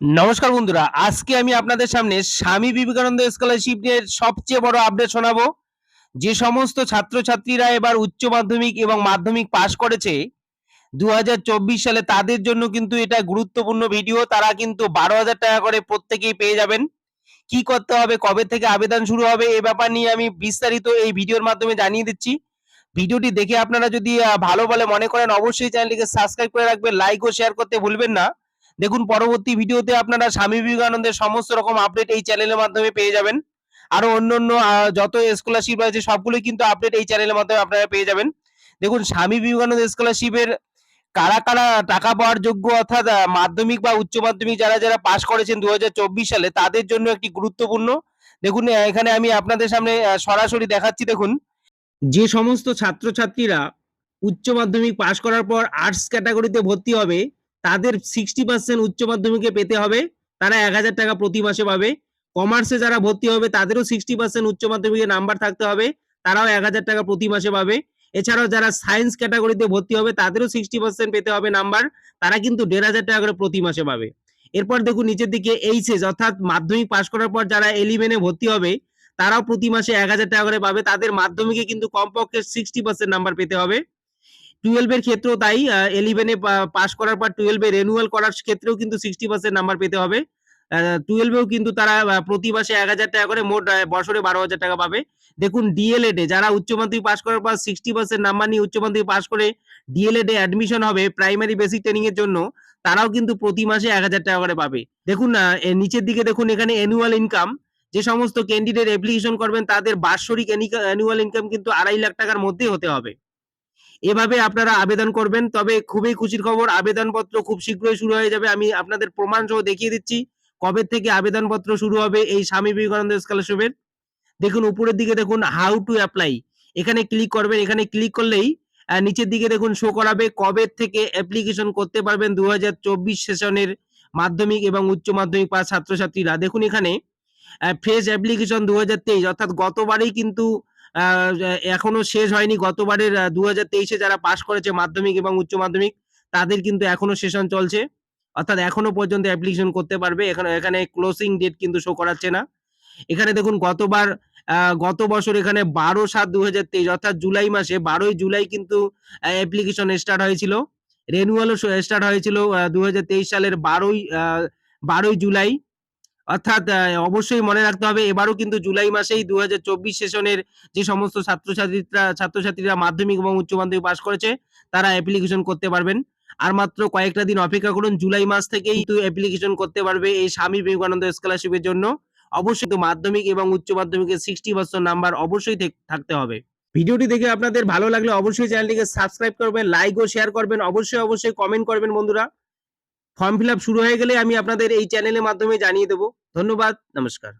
নমস্কার বন্ধুরা, আজকে আমি আপনাদের সামনে স্বামী বিবেকানন্দ স্কলারশিপ এর সবচেয়ে বড় আপডেট শোনাবো। যে সমস্ত ছাত্রছাত্রীরা এবার উচ্চ মাধ্যমিক এবং মাধ্যমিক পাশ করেছে দু হাজার চব্বিশ সালে তাদের জন্য কিন্তু এটা গুরুত্বপূর্ণ ভিডিও তারা কিন্তু বারো হাজার টাকা করে প্রত্যেকেই পেয়ে যাবেন। কি করতে হবে, কবে থেকে আবেদন শুরু হবে, এ ব্যাপার নিয়ে আমি বিস্তারিত এই ভিডিওর মাধ্যমে জানিয়ে দিচ্ছি। ভিডিওটি দেখে আপনারা যদি ভালো বলে মনে করেন, অবশ্যই চ্যানেলটিকে সাবস্ক্রাইব করে রাখবেন লাইক ও শেয়ার করতে ভুলবেন না। দেখুন, পরবর্তী ভিডিওতে আপনারা স্বামী বিবেকানন্দের সমস্ত রকম আপডেট এই চ্যানেলের মাধ্যমে পেয়ে যাবেন। আরও অন্য অন্য যত স্কলারশিপ আছে সবগুলোই কিন্তু আপডেট এই চ্যানেলের মাধ্যমে আপনারা পেয়ে যাবেন। দেখুন, স্বামী বিবেকানন্দ স্কলারশিপের কারা কারা টাকা পাওয়ার যোগ্য, অর্থাৎ মাধ্যমিক বা উচ্চ মাধ্যমিক যারা যারা পাশ করেছেন দু হাজার চব্বিশ সালে, তাদের জন্য একটি গুরুত্বপূর্ণ। দেখুন এখানে আমি আপনাদের সামনে সরাসরি দেখাচ্ছি, দেখুন। যে সমস্ত ছাত্রছাত্রীরা উচ্চ মাধ্যমিক পাশ করার পর আর্টস ক্যাটাগরিতে ভর্তি হবে তাদের সিক্সটি পার্সেন্ট উচ্চ মাধ্যমিকে পেতে হবে। তারা এক হাজার টাকা প্রতি মাসে পাবে। কমার্সে যারা ভর্তি হবে, তাদেরও সিক্সটি পার্সেন্ট উচ্চ মাধ্যমিকের নাম্বার থাকতে হবে। তারাও এক হাজার টাকা প্রতি মাসে পাবে। এছাড়াও যারা সায়েন্স ক্যাটাগরিতে ভর্তি হবে, তাদেরও সিক্সটি পার্সেন্ট পেতে হবে নাম্বার তারা কিন্তু দেড় হাজার টাকা করে প্রতি মাসে পাবে। এরপর দেখুন নিচের দিকে এইচএস অর্থাৎ মাধ্যমিক পাশ করার পর যারা এলিভেনে ভর্তি হবে, তারাও প্রতি মাসে এক হাজার টাকা করে পাবে। তাদের মাধ্যমিকে কিন্তু কমপক্ষে সিক্সটি পার্সেন্ট নাম্বার পেতে হবে। টুয়েলভের ক্ষেত্রেও তাই এলিভেনে পাস করার পর টুয়েলভে রেনুয়াল করার ক্ষেত্রেও কিন্তু সিক্সটি পার্সেন্ট নাম্বার পেতে হবে। টুয়েলভেও কিন্তু তারা প্রতি মাসে এক হাজার টাকা করে মোট বছরে বারো হাজার টাকা পাবে। দেখুন ডিএলএড এ যারা উচ্চ মাধ্যমিক পাস করার পর সিক্সটি পার্সেন্ট নাম্বার নিয়ে উচ্চ মাধ্যমিক পাস করে ডিএলএড এ অ্যাডমিশন হবে প্রাইমারি বেসিক ট্রেনিং এর জন্য, তারাও কিন্তু প্রতি মাসে এক হাজার টাকা করে পাবে। দেখুন না নিচের দিকে দেখুন এখানে অ্যানুয়াল ইনকাম যে সমস্ত ক্যান্ডিডেট অ্যাপ্লিকেশন করবেন তাদের বাৎসরিক অ্যানুয়াল ইনকাম কিন্তু আড়াই লাখ টাকার মধ্যে হতে হবে। এভাবে আপনারা আবেদন করবেন, তবে খুবই খুশির খবর, আবেদনপত্র খুব শীঘ্রই শুরু হয়ে যাবে। আমি আপনাদের প্রমাণ সহ দেখিয়ে দিচ্ছি কবে থেকে আবেদনপত্র শুরু হবে এই স্বামী বিবেকানন্দ স্কলারশিপের দেখুন, উপরের দিকে দেখুন হাউ টু অ্যাপ্লাই এখানে ক্লিক করবেন, এখানে ক্লিক করলেই নিচের দিকে দেখুন শো করাবে কবে থেকে অ্যাপ্লিকেশন করতে পারবেন দু হাজার চব্বিশ সেশনের মাধ্যমিক এবং উচ্চ মাধ্যমিক পাস ছাত্রছাত্রীরা। দেখুন এখানে ফ্রেশ অ্যাপ্লিকেশন দু হাজার তেইশ, অর্থাৎ গতবারেই কিন্তু এখনও শেষ হয়নি। গতবারের দু হাজার তেইশে যারা পাশ করেছে মাধ্যমিক এবং উচ্চ মাধ্যমিক, তাদের কিন্তু এখনও সেশন চলছে। অর্থাৎ এখনও পর্যন্ত অ্যাপ্লিকেশন করতে পারবে। এখানে এখানে ক্লোজিং ডেট কিন্তু শো করাচ্ছে না। এখানে দেখুন, গতবার গত বছর এখানে বারো সাত দু হাজার তেইশ, অর্থাৎ জুলাই মাসে, বারোই জুলাই কিন্তু অ্যাপ্লিকেশন স্টার্ট হয়েছিল। রেনুয়ালও স্টার্ট হয়েছিল দু হাজার তেইশ সালের বারোই বারোই জুলাই। অর্থাৎ অবশ্যই মনে রাখতে হবে, এবারও কিন্তু জুলাই মাসেই দু হাজার চব্বিশ সেশনের যে সমস্ত ছাত্রছাত্রীরা ছাত্রছাত্রীরা মাধ্যমিক এবং উচ্চ মাধ্যমিক পাশ করেছে, তারা অ্যাপ্লিকেশন করতে পারবেন। আর মাত্র কয়েকটা দিন অপেক্ষা করুন, জুলাই মাস থেকেই কিন্তু অ্যাপ্লিকেশন করতে পারবে এই স্বামী বিবেকানন্দ স্কলারশিপের জন্য। অবশ্যই তো মাধ্যমিক এবং উচ্চ মাধ্যমিকের সিক্সটি পার্সেন্ট নাম্বার অবশ্যই থাকতে হবে। ভিডিওটি দেখে আপনাদের ভালো লাগলে অবশ্যই চ্যানেলটিকে সাবস্ক্রাইব করবেন লাইক ও শেয়ার করবেন, অবশ্যই অবশ্যই কমেন্ট করবেন বন্ধুরা। ফর্ম ফিল আপ শুরু হয়ে গেলে আমি আপনাদের এই চ্যানেলের মাধ্যমে জানিয়ে দেবো। ধন্যবাদ, নমস্কার।